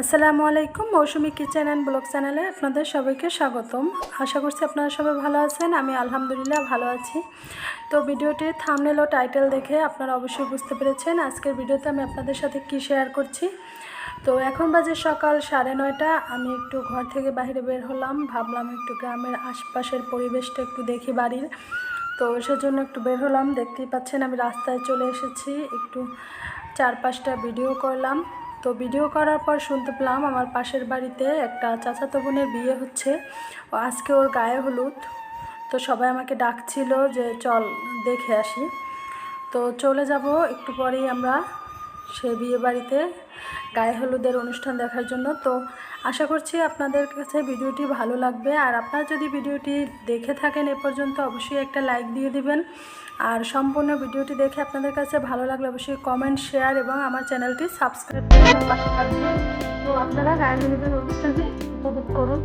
আসসালামু আলাইকুম, মৌসুমি kitchen and blog চ্যানেলে আপনাদের সবাইকে স্বাগতম। আশা করছি আপনারা সবাই ভালো আছেন, আমি আলহামদুলিল্লাহ ভালো আছি। তো ভিডিওটির থামনেল ও টাইটেল দেখে আপনারা অবশ্যই বুঝতে পেরেছেন আজকের ভিডিওতে আমি আপনাদের সাথে কি শেয়ার করছি। তো এখন বাজে সকাল সাড়ে নয়টা, আমি একটু ঘর থেকে বাইরে বের হলাম, ভাবলাম একটু গ্রামের আশপাশের পরিবেশটা একটু দেখি বাড়ির। তো সেজন্য একটু বের হলাম, দেখতেই পাচ্ছেন আমি রাস্তায় চলে এসেছি, একটু চার পাঁচটা ভিডিও করলাম। তো ভিডিও করার পর শুনতে পেলাম আমার পাশের বাড়িতে একটা চাচাতো বোনের বিয়ে হচ্ছে। ও আজকে ওর গায়ে হলুদ। তো সবাই আমাকে ডাকছিল যে, চল, দেখে আসি। তো চলে যাব। একটু পরেই আমরা সে বিয়ে বাড়িতে গায়ে হলুদের অনুষ্ঠান দেখার জন্য। তো আশা করছি আপনাদের কাছে ভিডিওটি ভালো লাগবে। আর আপনারা যদি ভিডিওটি দেখে থাকেন এ পর্যন্ত, অবশ্যই একটা লাইক দিয়ে দিবেন। আর সম্পূর্ণ ভিডিওটি দেখে আপনাদের কাছে ভালো লাগলে অবশ্যই কমেন্ট, শেয়ার এবং আমার চ্যানেলটি সাবস্ক্রাইব করে আমার পাশে থাকবেন। তো আপনারা গায়ে হলুদের অনুষ্ঠানটি উপভোগ করুন।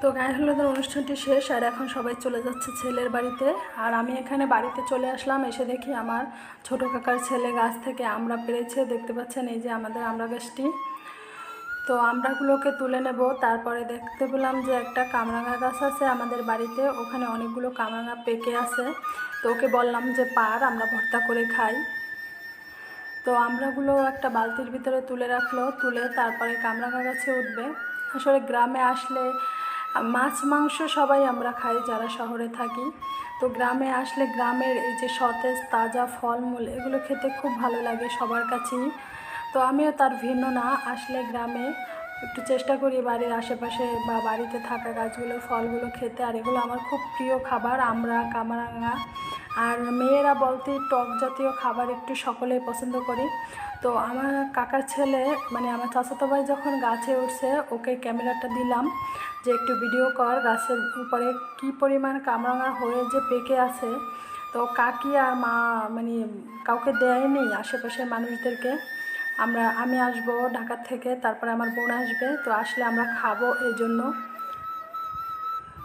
তো গায়ে হলুদের অনুষ্ঠানটি শেষ, আর এখন সবাই চলে যাচ্ছে ছেলের বাড়িতে। আর আমি এখানে বাড়িতে চলে আসলাম, এসে দেখি আমার ছোট কাকার ছেলে গাছ থেকে আমরা পেরেছে। দেখতে পাচ্ছেন এই যে আমাদের আমরা গাছটি। তো আমরাগুলোকে তুলে নেব। তারপরে দেখতে পেলাম যে একটা কামরাঙা গাছ আছে আমাদের বাড়িতে। ওখানে অনেকগুলো কামরাঙা পেকে আছে। তো ওকে বললাম যে, পার, আমরা ভর্তা করে খাই। তো আমরাগুলো একটা বালতির ভিতরে তুলে রাখল। তুলে তারপরে কামরাঙা গাছে উঠবে। আসলে গ্রামে আসলে মাছ, মাংস সবাই আমরা খাই যারা শহরে থাকি। তো গ্রামে আসলে গ্রামের এই যে সতেজ, তাজা ফলমূল এগুলো খেতে খুব ভালো লাগে সবার কাছেই। তো আমিও তার ভিন্ন না, আসলে গ্রামে একটু চেষ্টা করি বাড়ির আশেপাশে বা বাড়িতে থাকা গাছগুলো, ফলগুলো খেতে। আর এগুলো আমার খুব প্রিয় খাবার, আমরা কামরাঙা। আর মেয়েরা বলতে টক জাতীয় খাবার একটু সকলেই পছন্দ করি। তো আমার কাকার ছেলে মানে আমার চাচাতো ভাই যখন গাছে উঠছে, ওকে ক্যামেরাটা দিলাম যে একটু ভিডিও কর গাছের উপরে কি পরিমাণ কামরাঙা হয়ে যে পেকে আছে। তো কাকি আর মা মানে কাউকে দেয়নি আশেপাশের মানুষদেরকে। আমরা, আমি আসব ঢাকা থেকে, তারপরে আমার বোন আসবে, তো আসলে আমরা খাব এই জন্য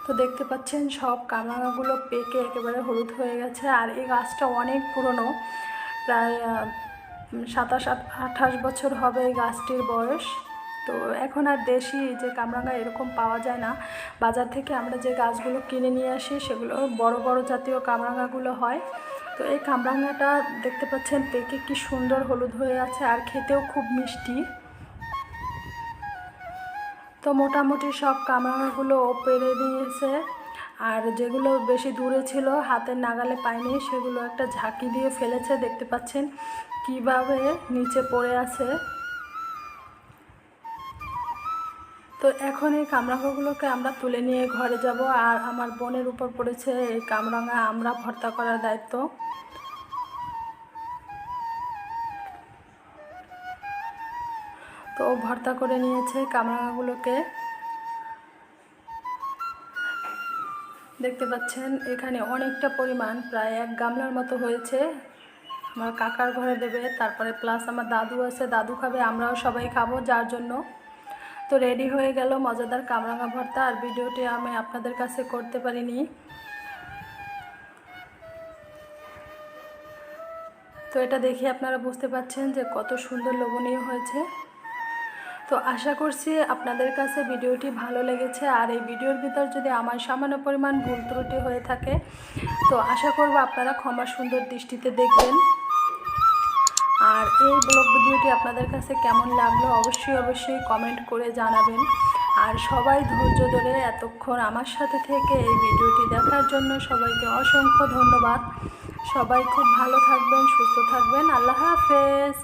তো দেখতে পাচ্ছেন, সব কামরাঙাগুলো পেকে একেবারে হলুদ হয়ে গেছে আর এই গাছটা অনেক পুরনো, প্রায় সাতাশ আঠাশ বছর হবে এই গাছটির বয়স। তো এখন আর দেশি যে কামরাঙা এরকম পাওয়া যায় না। বাজার থেকে আমরা যে গাছগুলো কিনে নিয়ে আসি, সেগুলো বড় বড় জাতীয় কামরাঙাগুলো হয়। তো এই কামরাঙাটা দেখতে পাচ্ছেন, পেকে কি সুন্দর হলুদ হয়ে আছে আর খেতেও খুব মিষ্টি। তো মোটামুটি সব কামরাঙাগুলো ও পেরে দিয়েছে। আর যেগুলো বেশি দূরে ছিল, হাতের নাগালে পায়নি, সেগুলো একটা ঝাঁকি দিয়ে ফেলেছে। দেখতে পাচ্ছেন কীভাবে নিচে পড়ে আছে। তো এখন এই কামরাঙাগুলোকে আমরা তুলে নিয়ে ঘরে যাব। আর আমার বোনের উপর পড়েছে এই কামরাঙা আমরা ভর্তা করার দায়িত্ব। তো ভর্তা করে নিয়েছে কামরাঙাগুলোকে দেখতে পাচ্ছেন, এখানে অনেকটা পরিমাণ, প্রায় এক গামলার মতো হয়েছে। আমার কাকার ঘরে দেবে, তারপরে প্লাস আমার দাদু আছে, দাদু খাবে, আমরাও সবাই খাব, যার জন্য। তো রেডি হয়ে গেল মজাদার কামরাঙা ভর্তা, আর ভিডিওটি আমি আপনাদের কাছে করতে পারিনি। তো এটা দেখে আপনারা বুঝতে পারছেন যে কত সুন্দর লোভনীয় হয়েছে। তো আশা করছি আপনাদের কাছে ভিডিওটি ভালো লেগেছে। আর এই ভিডিওর ভিতর যদি আমার সামান্য পরিমাণ ভুল ত্রুটি হয়ে থাকে, তো আশা করব আপনারা ক্ষমা সুন্দর দৃষ্টিতে দেখবেন। আর এই ব্লগ ভিডিওটি আপনাদের কাছে কেমন লাগল অবশ্যই অবশ্যই কমেন্ট করে জানাবেন। আর সবাই ধৈর্য ধরে এতক্ষণ আমার সাথে থেকে এই ভিডিওটি দেখার জন্য সবাইকে অসংখ্য ধন্যবাদ। সবাই খুব ভালো থাকবেন, সুস্থ থাকবেন। আল্লাহ হাফেজ।